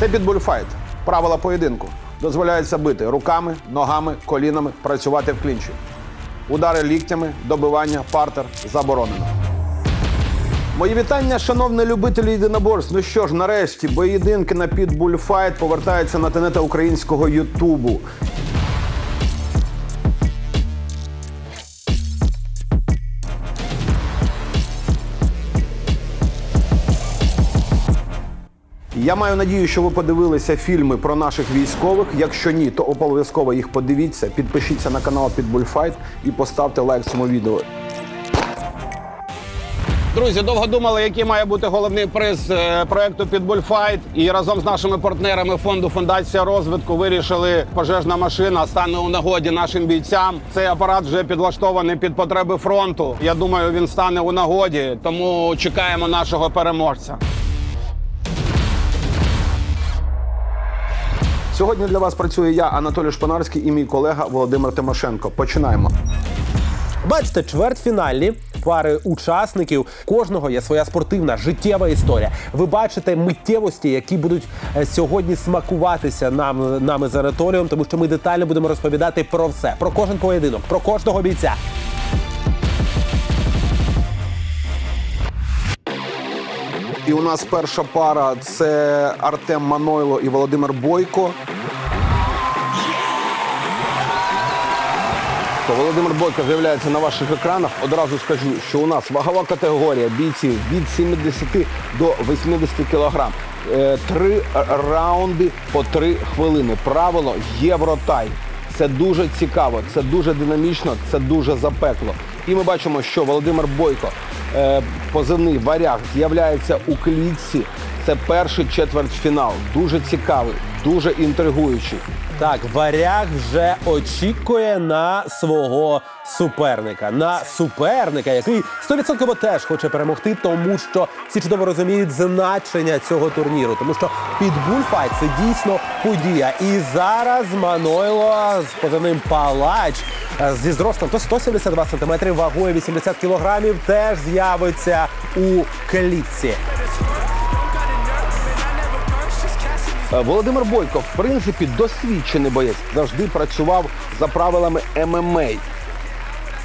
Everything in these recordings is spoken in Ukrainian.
Це підбульфайт. Правила поєдинку. Дозволяється бити руками, ногами, колінами, працювати в клінчі. Удари ліктями, добивання, партер заборонено. Мої вітання, шановні любителі єдиноборств. Ну що ж, нарешті, поєдинки на підбульфайт повертаються на тенета українського Ютубу. Я маю надію, що ви подивилися фільми про наших військових. Якщо ні, то обов'язково їх подивіться. Підпишіться на канал Підбульфайт і поставте лайк цьому відео. Друзі, довго думали, який має бути головний приз е, проекту Підбульфайт. І разом з нашими партнерами фонду Фундація розвитку вирішили, пожежна машина стане у нагоді нашим бійцям. Цей апарат вже підлаштований під потреби фронту. Я думаю, він стане у нагоді, тому чекаємо нашого переможця. Сьогодні для вас працює я, Анатолій Шпанарський, і мій колега Володимир Тимошенко. Починаємо. Бачите, чвертьфінальні пари учасників. Кожного є своя спортивна життєва історія. Ви бачите миттєвості, які будуть е, сьогодні смакуватися нам нами з Анатолієм, тому що ми детально будемо розповідати про все, про кожен поєдинок, про кожного бійця. І у нас перша пара це Артем Манойло і Володимир Бойко. Володимир Бойко з'являється на ваших екранах. Одразу скажу, що у нас вагова категорія бійців від 70 до 80 кілограм. Е, Три раунди по три хвилини. Правило євротай. Це дуже цікаво, це дуже динамічно, це дуже запекло. І ми бачимо, що Володимир Бойко, е, позивний варяг, з'являється у клітці. Це перший четвертьфінал. Дуже цікавий, дуже інтригуючий. Так, варяг вже очікує на свого суперника. На суперника, який 100% теж хоче перемогти, тому що всі чудово розуміють значення цього турніру. Тому що підбульфайт це дійсно подія. І зараз Манойло з позивним палач е, зі зростом то 172 см, вагою 80 кг, теж з'явиться у клітці. Е, Володимир Бойко, в принципі, досвідчений боєць, завжди працював за правилами ММА.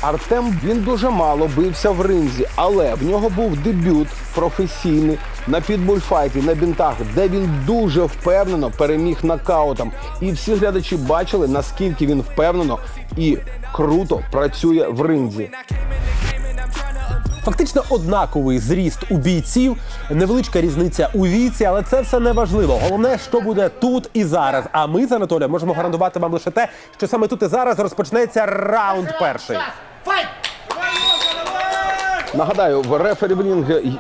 Артем він дуже мало бився в ринзі, але в нього був дебют професійний на підбульфайті, на бінтах, де він дуже впевнено переміг нокаутом. І всі глядачі бачили, наскільки він впевнено і круто працює в ринзі. Фактично однаковий зріст у бійців, невеличка різниця у віці, але це все не важливо. Головне, що буде тут і зараз. А ми з Анатолієм можемо гарантувати вам лише те, що саме тут і зараз розпочнеться раунд перший. Нагадаю, в рефері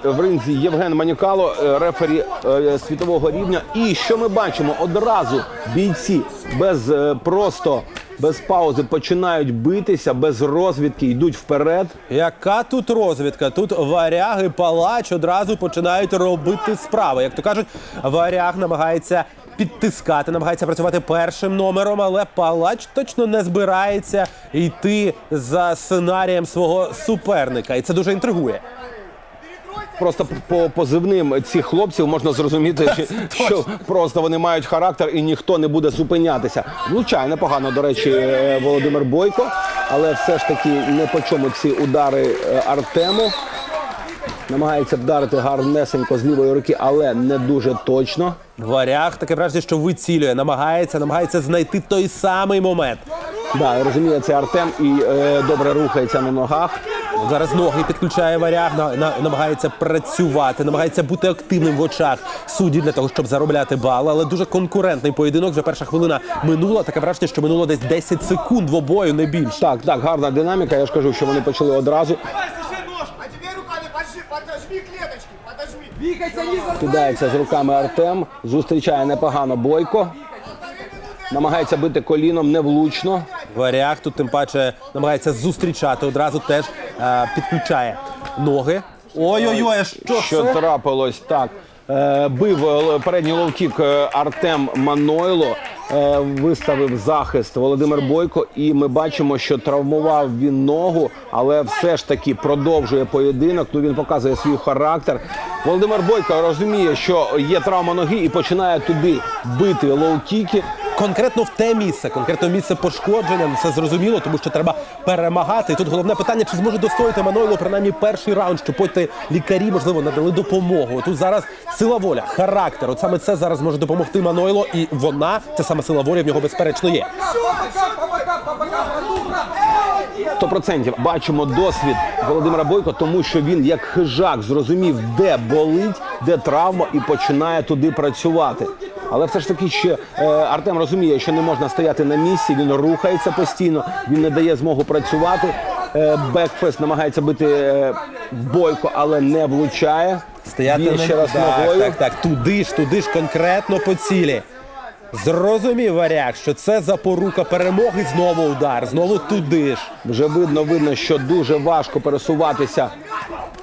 в, ринзі Євген Манікало, е, рефері е, світового рівня. І що ми бачимо? Одразу бійці без е, просто без паузи починають битися, без розвідки, йдуть вперед. Яка тут розвідка? Тут варяг і палач одразу починають робити справи. Як то кажуть, варяг намагається підтискати, намагається працювати першим номером, але палач точно не збирається йти за сценарієм свого суперника. І це дуже інтригує. Просто по позивним цих хлопців можна зрозуміти, що, що просто вони мають характер і ніхто не буде зупинятися. Влучає непогано, до речі, е, Володимир Бойко, але все ж таки не по чому ці удари е, Артему. Намагається вдарити гарнесенько з лівої руки, але не дуже точно. Варяг таке враження, що вицілює, намагається, намагається знайти той самий момент. Да, розуміє це Артем і е, добре рухається на ногах. Зараз ноги підключає варяг, на, на- намагається працювати, намагається бути активним в очах суддів для того, щоб заробляти бали. Але дуже конкурентний поєдинок. Вже перша хвилина минула. Таке враження, що минуло десь 10 секунд в обою, не більше. Так, так, гарна динаміка. Я ж кажу, що вони почали одразу. Кидається з руками Артем, зустрічає непогано Бойко. Намагається бити коліном невлучно. Варяг тут тим паче намагається зустрічати. Одразу теж е, підключає ноги. Ой-ой-ой, а що, Що це? трапилось так? Е, бив е, передній лоу-кік е, Артем Манойло. е, виставив захист Володимир Бойко, і ми бачимо, що травмував він ногу, але все ж таки продовжує поєдинок. Ну він показує свій характер. Володимир Бойко розуміє, що є травма ноги, і починає туди бити лоу-кіки. Конкретно в те місце, конкретно місце пошкодження, це зрозуміло, тому що треба перемагати. І тут головне питання, чи зможе достояти Манойло принаймні перший раунд, щоб потім лікарі, можливо, надали допомогу. Тут зараз сила воля, характер. От саме це зараз може допомогти Манойло, і вона, ця сама сила волі, в нього безперечно є. 100% бачимо досвід Володимира Бойко, тому що він як хижак зрозумів, де болить, де травма, і починає туди працювати. Але все ж таки ще е, Артем розуміє, що не можна стояти на місці. Він рухається постійно, він не дає змогу працювати. Е, Бекфест намагається бити е, Бойко, але не влучає. Стояти Він ще раз так, ногою. Так, так, туди ж, туди ж конкретно по цілі. Зрозумів варяг, що це запорука перемоги. Знову удар, знову туди ж. Вже видно, видно, що дуже важко пересуватися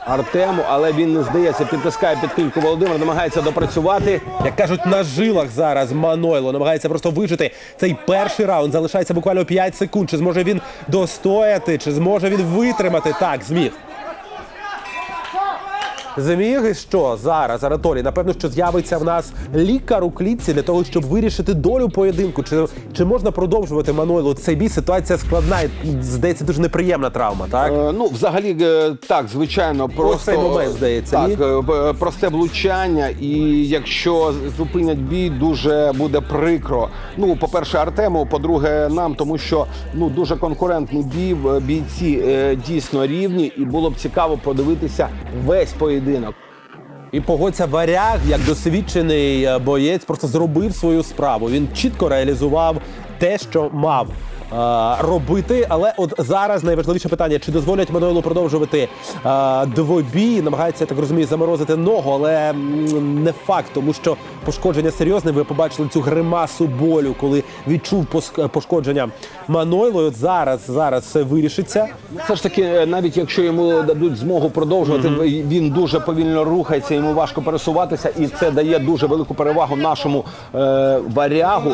Артему, але він не здається, підтискає під кільку Володимир, намагається допрацювати. Як кажуть, на жилах зараз Манойло намагається просто вижити цей перший раунд. Залишається буквально 5 секунд. Чи зможе він достояти, чи зможе він витримати? Так, зміг. Зміг що зараз, Анатолій? Напевно, що з'явиться в нас лікар у клітці для того, щоб вирішити долю поєдинку. Чи, чи можна продовжувати Манойло цей бій? Ситуація складна і здається дуже неприємна травма, так? Е, ну, взагалі, е, так, звичайно, просто цей момент, здається, так, ні? е, просте влучання, і якщо зупинять бій, дуже буде прикро. Ну, по-перше, Артему, по-друге, нам, тому що ну дуже конкурентний бій, е, бійці е, дійсно рівні, і було б цікаво подивитися весь поєдинок. І погодься варяг, як досвідчений е, боєць, просто зробив свою справу. Він чітко реалізував те, що мав. Робити, але от зараз найважливіше питання: чи дозволять Манойлу продовжувати е, двобій? Намагається я так розумію заморозити ногу, але не факт, тому що пошкодження серйозне. Ви побачили цю гримасу болю, коли відчув пошкодження Манойло. І От зараз зараз все вирішиться. Все ж таки, е, навіть якщо йому дадуть змогу продовжувати, він дуже повільно рухається, йому важко пересуватися, і це дає дуже велику перевагу нашому е, варягу.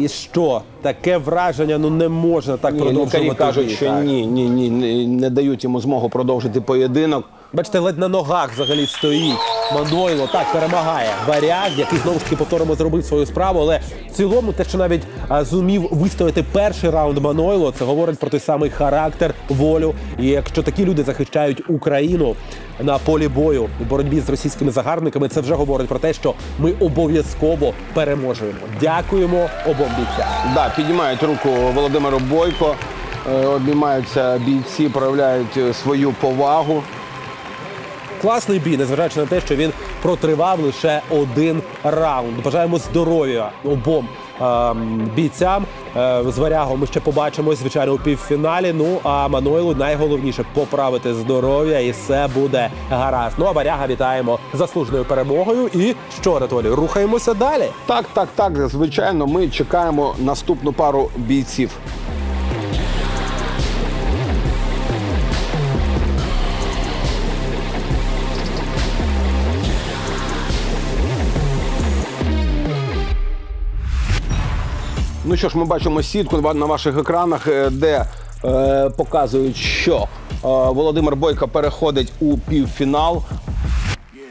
І що таке враження? Ну не можна так Ні, продовжувати. лікарі кажуть, що ні, ні, ні, не, не дають йому змогу продовжити поєдинок. Бачите, ледь на ногах взагалі стоїть. Манойло так перемагає. Варяг, який знову ж таки повторимо зробив свою справу. Але в цілому, те, що навіть зумів вистояти перший раунд Манойло, це говорить про той самий характер, волю. І якщо такі люди захищають Україну на полі бою у боротьбі з російськими загарбниками, це вже говорить про те, що ми обов'язково переможемо. Дякуємо обом бійцям. Да, піднімають руку Володимиру Бойко, е, обіймаються бійці, проявляють е, свою повагу. Класний бій, незважаючи на те, що він протривав лише один раунд. Бажаємо здоров'я обом ем, бійцям. Е, з варягом ми ще побачимось, звичайно, у півфіналі. Ну а Манойлу найголовніше поправити здоров'я, і все буде гаразд. Ну а варяга вітаємо заслуженою перемогою. І що, Анатолій, рухаємося далі. Так, так, так. Звичайно, ми чекаємо наступну пару бійців. Ну що ж, ми бачимо сітку на ваших екранах, е, де е, показують, що е, Володимир Бойко переходить у півфінал.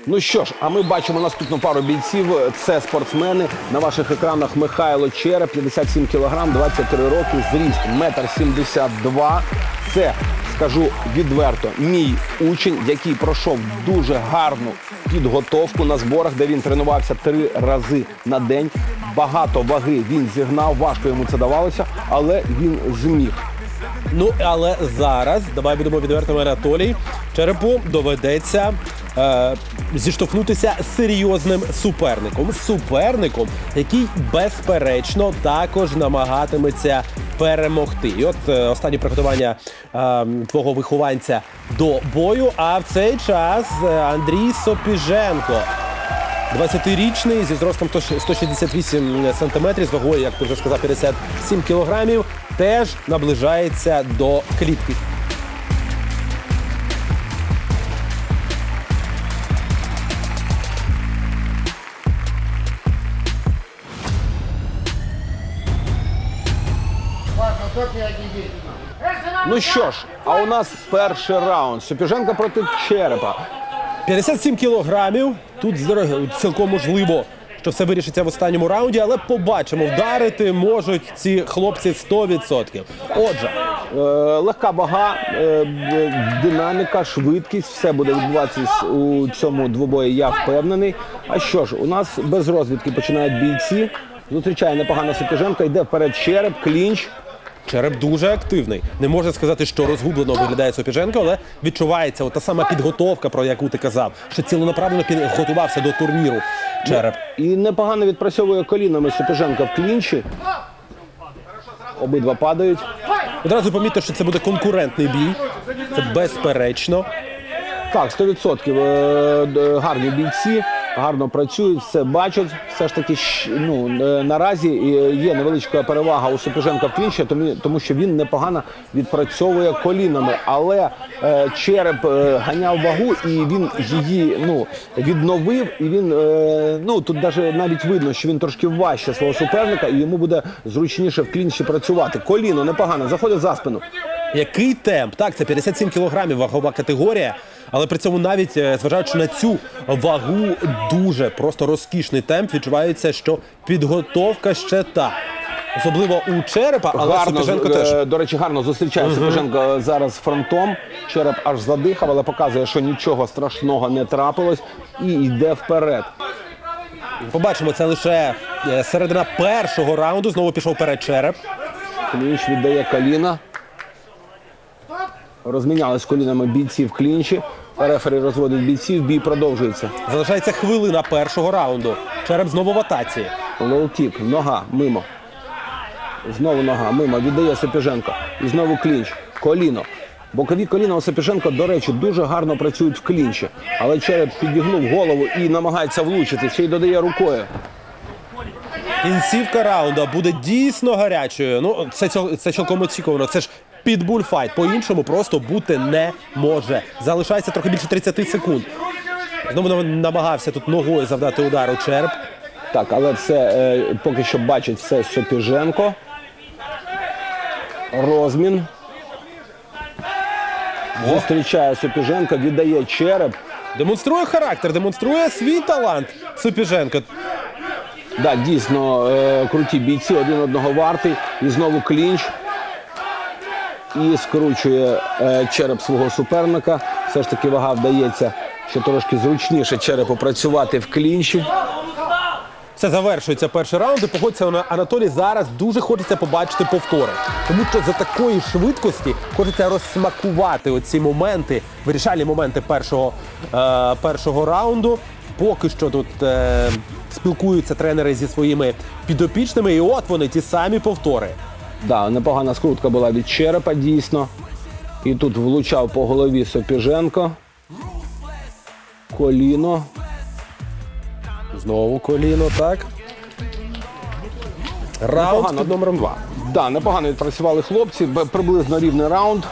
Ну що ж, а ми бачимо наступну пару бійців. Це спортсмени. На ваших екранах Михайло Череп, 57 кілограм, 23 роки, зріст 1,72 м. Це, скажу відверто, мій учень, який пройшов дуже гарну підготовку на зборах, де він тренувався три рази на день. Багато ваги він зігнав, важко йому це давалося, але він зміг. Ну але зараз давай будемо відвертими Анатолій. Черепу доведеться е, зіштовхнутися з серйозним суперником. Суперником, який безперечно також намагатиметься перемогти. І от останні приготування е, твого вихованця до бою. А в цей час е, Андрій Сопіженко. 20-річний зі зростом 168 сантиметрів, з вагою, як ти вже сказав, 57 кілограмів, теж наближається до клітки. Ну що ж, а у нас перший раунд. Сопіженко проти черепа. 57 кілограмів. Тут цілком можливо, що все вирішиться в останньому раунді, але побачимо, вдарити можуть ці хлопці 100%. Отже, Е, легка вага, е, б- динаміка, швидкість, все буде відбуватися у цьому двобої, я впевнений. А що ж, у нас без розвідки починають бійці. Зустрічає непогана Сопіженко, йде вперед череп, клінч. Череп дуже активний. Не можна сказати, що розгублено виглядає Сопіженко, але відчувається та сама підготовка, про яку ти казав, що цілонаправленно підготувався до турніру. Череп. І непогано відпрацьовує колінами Сопіженко в клінчі. Обидва падають. Одразу помітив, що це буде конкурентний бій. Це безперечно. Так, 100% е, гарні бійці, гарно працюють, все бачать. Все ж таки, ну, е, наразі е, є невеличка перевага у Сопіженка в клінчі, тому, що він непогано відпрацьовує колінами. Але е, череп ганяв вагу і він її ну, відновив. І він ну тут даже навіть видно, що він трошки важче свого суперника, і йому буде зручніше в клінчі працювати. Коліно непогано, заходить за спину. Який темп? Так, це 57 кілограмів вагова категорія, але при цьому навіть е, зважаючи на цю вагу, дуже просто розкішний темп. Відчувається, що підготовка ще та. Особливо у черепа, але Сопіженко е, теж. До речі, гарно зустрічає Сопіженко зараз фронтом. Череп аж задихав, але показує, що нічого страшного не трапилось і йде вперед. Побачимо, це лише е, середина першого раунду. Знову пішов перед череп. Клінч віддає коліна. Розмінялись колінами бійці в клінчі. Рефері розводить бійців, бій продовжується. Залишається хвилина першого раунду. Череп знову в атаці. Лоу-кік, нога, мимо. Знову нога, мимо. Віддає Сопіженко. І знову клінч. Коліно. Бокові коліна у до речі, дуже гарно працюють в клінчі. Але череп підігнув голову і намагається влучити. Ще й додає рукою. Кінцівка раунду буде дійсно гарячою. Ну, це, це цілком очікувано. Це ж підбульфайт. По-іншому просто бути не може. Залишається трохи більше 30 секунд. Знову намагався тут ногою завдати удару череп. Так, але це е, поки що бачить все Сопіженко. Розмін. Зустрічає Сопіженко, віддає череп. Демонструє характер, демонструє свій талант. Супіженко. Да, дійсно е, круті бійці, один одного вартий. І знову клінч. І скручує е, череп свого суперника. Все ж таки вага вдається, що трошки зручніше черепу працювати в клінчі. Все завершується перший раунд. І погодься Ана- Анатолій. Зараз дуже хочеться побачити повтори. Тому що за такої швидкості хочеться розсмакувати оці моменти, вирішальні моменти першого, е, першого раунду. Поки що тут е, спілкуються тренери зі своїми підопічними, і от вони ті самі повтори. Да, непогана скрутка була від черепа, дійсно. І тут влучав по голові Сопіженко. Коліно. Знову коліно, так. Раунд під номером два. Да, непогано відпрацювали хлопці, приблизно рівний раунд.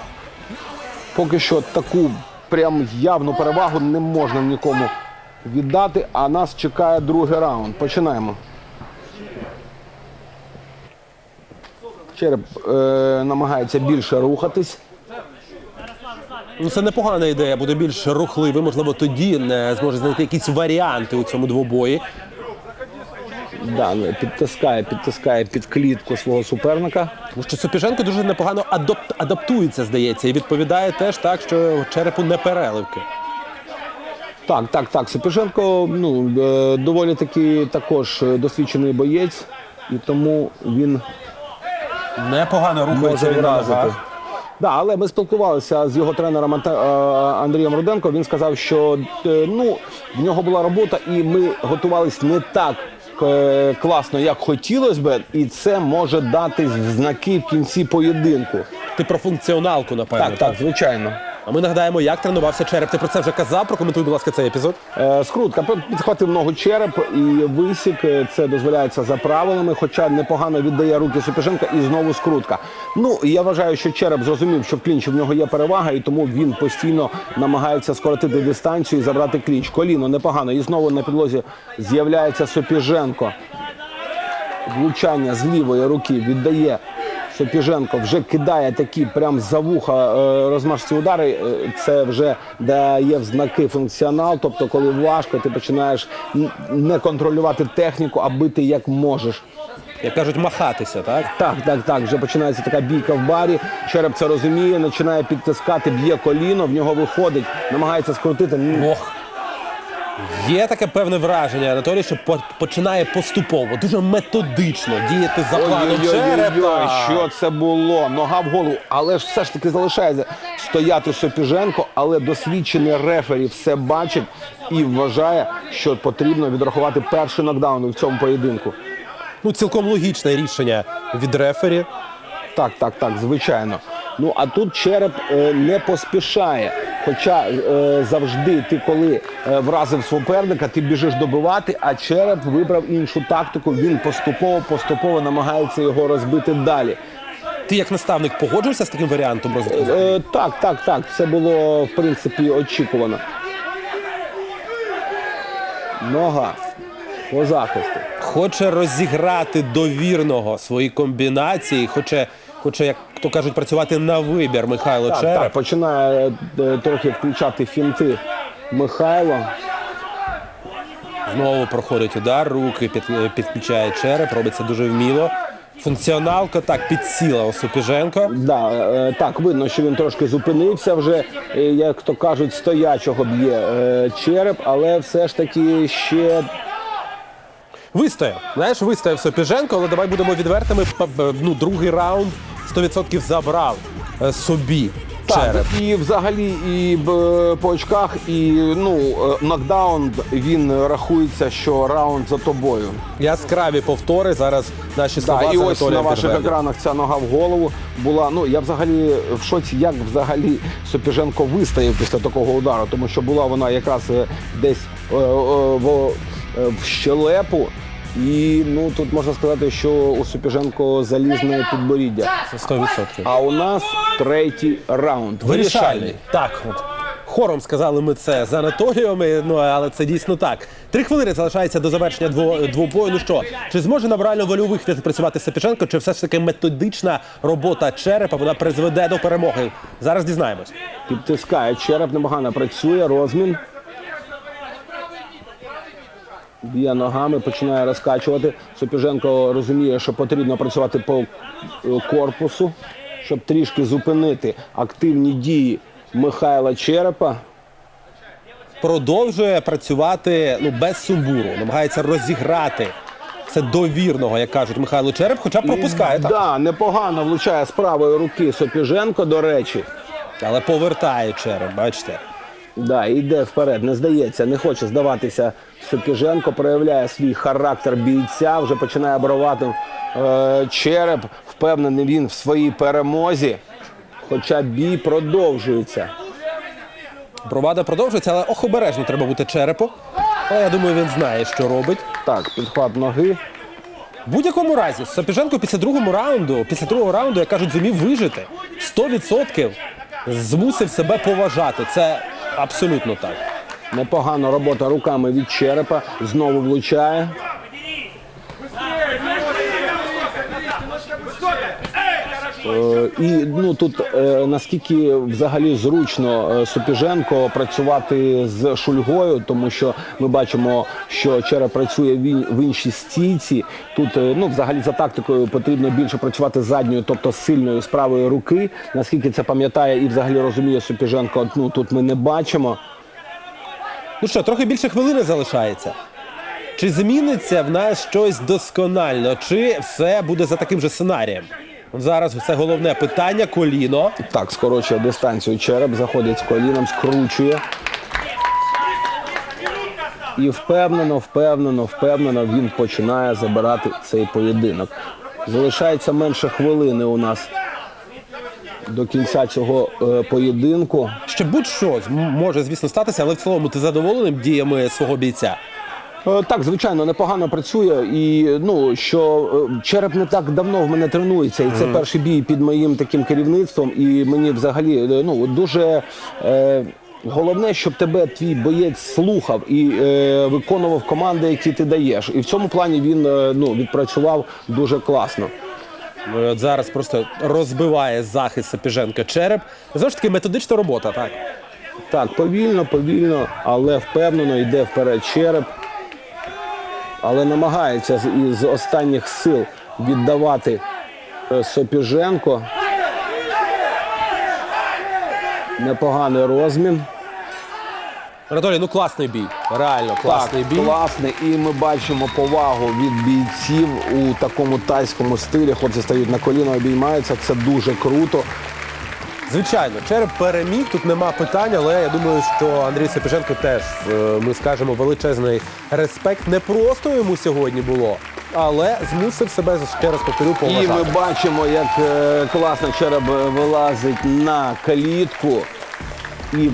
Поки що таку прям явну перевагу не можна нікому віддати, а нас чекає другий раунд. Починаємо. Череп е, намагається більше рухатись. Ну, це непогана ідея, буде більш рухливий. Можливо, тоді не зможе знайти якісь варіанти у цьому двобої. Да, ну, підтискає, підтискає під клітку свого суперника. Тому що Сопіженко дуже непогано адап- адаптується, здається, і відповідає теж так, що черепу не переливки. Так, так, так. Сопіженко ну, е, доволі таки також е, досвідчений боєць, і тому він Непогано може вразити. Да, але ми спілкувалися з його тренером е, Андрієм Руденко. Він сказав, що е, ну, в нього була робота, і ми готувалися не так е, класно, як хотілося би, і це може дати знаки в кінці поєдинку. Ти про функціоналку, напевно. Так, так, звичайно. А ми нагадаємо, як тренувався череп. Ти про це вже казав. Прокоментуй, будь ласка, цей епізод. Е, Скрутка підхватив ногу череп і висік. Е, Це дозволяється за правилами, хоча непогано віддає руки Сопіженка і знову скрутка. Ну я вважаю, що череп зрозумів, що в клінчі в нього є перевага, і тому він постійно намагається скоротити дистанцію і забрати клінч. Коліно непогано. І знову на підлозі з'являється Сопіженко. Влучання з лівої руки віддає Сопіженко вже кидає такі прям за вуха е, розмашці удари, е, це вже дає в знаки функціонал. Тобто, коли важко, ти починаєш не контролювати техніку, а бити як можеш. Як кажуть, махатися, так? Так, так, так. Вже починається така бійка в барі. Череп це розуміє, починає підтискати, б'є коліно, в нього виходить, намагається скрутити. Ох. Є таке певне враження, Анатолій, що по- починає поступово, дуже методично діяти за планом черепа. що це було? Нога в голову, але ж все ж таки залишається стояти Сопіженко, але досвідчений рефері все бачить і вважає, що потрібно відрахувати перший нокдаун в цьому поєдинку. Ну, цілком логічне рішення від рефері. Так, так, так, звичайно. Ну а тут череп е, не поспішає. Хоча е, завжди ти, коли е, вразив суперника, ти біжиш добивати, а череп вибрав іншу тактику. Він поступово, поступово намагається його розбити далі. Ти як наставник погоджуєшся з таким варіантом розвитку? Е, так, так, так. Це було в принципі очікувано. Нога по захисту. Хоче розіграти довірного свої комбінації, хоче, хоче, як то кажуть, працювати на вибір Михайло Так, Череп. так, починає е, трохи включати фінти Михайло. Знову проходить удар, руки під, підключає череп, робиться дуже вміло. Функціоналка так підсіла у Сопіженко. Да, е, так, видно, що він трошки зупинився вже, е, як то кажуть, стоячого б'є е, череп, але все ж таки ще Вистояв. Знаєш, вистояв Сопіженко, але давай будемо відвертими. Ну, другий раунд 100% забрав е, собі. Так, і взагалі і по очках, і ну е, нокдаун він рахується, що раунд за тобою. Яскраві повтори. Зараз наші слова Так, і ось на ваших екранах ця нога в голову була. Ну я взагалі в шоці, як взагалі Сопіженко вистояв після такого удару, тому що була вона якраз е, десь е, в, е, щелепу. І ну тут можна сказати, що у Сопіженко залізне підборіддя. Це 100%. А у нас третій раунд. Вирішальний. Так, от. Хором сказали ми це з Анатолієм, ну але це дійсно так. Три хвилини залишається до завершення дво, двобою. Ну що, чи зможе на морально-вольових відпрацювати Сапіченко, чи все ж таки методична робота черепа вона призведе до перемоги? Зараз дізнаємось. Підтискає череп, непогано працює, розмін. Б'є ногами, починає розкачувати. Сопіженко розуміє, що потрібно працювати по е, корпусу, щоб трішки зупинити активні дії Михайла Черепа. Продовжує працювати ну без сумбуру, намагається розіграти це довірного, як кажуть Михайло Череп, хоча пропускає так. Да, непогано влучає з правої руки Сопіженко, до речі. Але повертає череп, бачите. Да, йде вперед, не здається, не хоче здаватися Сопіженко, проявляє свій характер бійця, вже починає бровати е, череп, впевнений він в своїй перемозі. Хоча бій продовжується. Бровада продовжується, але ох, обережно треба бути черепу. Але я думаю, він знає, що робить. Так, підхват ноги. В будь-якому разі, Сапіженко після другого раунду, після другого раунду, як кажуть, зумів вижити. 100% змусив себе поважати. Це абсолютно так. Непогана робота руками від черепа. Знову влучає. І ну тут е, наскільки взагалі зручно е, Супіженко працювати з Шульгою, тому що ми бачимо, що череп працює в іншій стійці. Тут е, ну взагалі за тактикою потрібно більше працювати задньою, тобто з правої руки. Наскільки це пам'ятає і взагалі розуміє Супіженко, ну тут ми не бачимо. Ну що, трохи більше хвилини залишається. Чи зміниться в нас щось досконально, чи все буде за таким же сценарієм? Зараз це головне питання коліно. Так, скорочує дистанцію череп, заходить з коліном, скручує. І впевнено, впевнено, впевнено він починає забирати цей поєдинок. Залишається менше хвилини у нас до кінця цього е, поєдинку. Ще будь-що може, звісно, статися, але в цілому ти задоволеним діями свого бійця. Е, Так, звичайно, непогано працює. І ну що е, череп не так давно в мене тренується, і це перший бій під моїм таким керівництвом. І мені взагалі е, ну дуже. Е, Головне, щоб тебе твій боєць слухав і е, виконував команди, які ти даєш. І в цьому плані він е, ну, відпрацював дуже класно. Ну, от зараз просто розбиває захист Сапіженка череп. Знову ж таки, методична робота, так. Так, повільно, повільно, але впевнено йде вперед череп. Але намагається з- із останніх сил віддавати е, Сопіженко. Непоганий розмін. Анатолій, ну класний бій. Реально класний так, бій. класний. І ми бачимо повагу від бійців у такому тайському стилі. Хлопці стають на коліна, обіймаються. Це дуже круто. Звичайно, череп переміг, тут нема питань, але я думаю, що Андрій Сапіженко теж е, ми скажемо величезний респект. Не просто йому сьогодні було, але змусив себе ще раз повторю І ми бачимо, як е, класно череп вилазить на калітку. І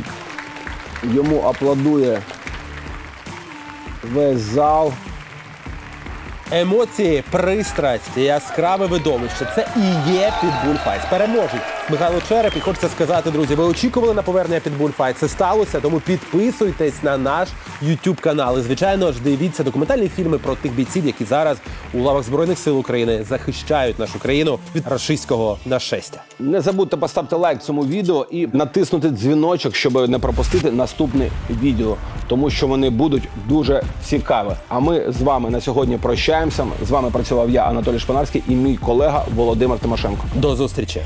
йому аплодує весь зал. Емоції, пристрасть, яскраве видовище. Це і є Pitbull Fights. Переможуть Михайло Череп. І хочеться сказати, друзі, ви очікували на повернення Pitbull Fights. Це сталося, тому підписуйтесь на наш YouTube канал. І звичайно ж дивіться документальні фільми про тих бійців, які зараз у лавах збройних сил України захищають нашу країну від рашистського нашестя. Не забудьте поставити лайк цьому відео і натиснути дзвіночок, щоб не пропустити наступне відео, тому що вони будуть дуже цікаві. А ми з вами на сьогодні прощаємося. З вами працював я, Анатолій Шпанарський, і мій колега Володимир Тимошенко. До зустрічі.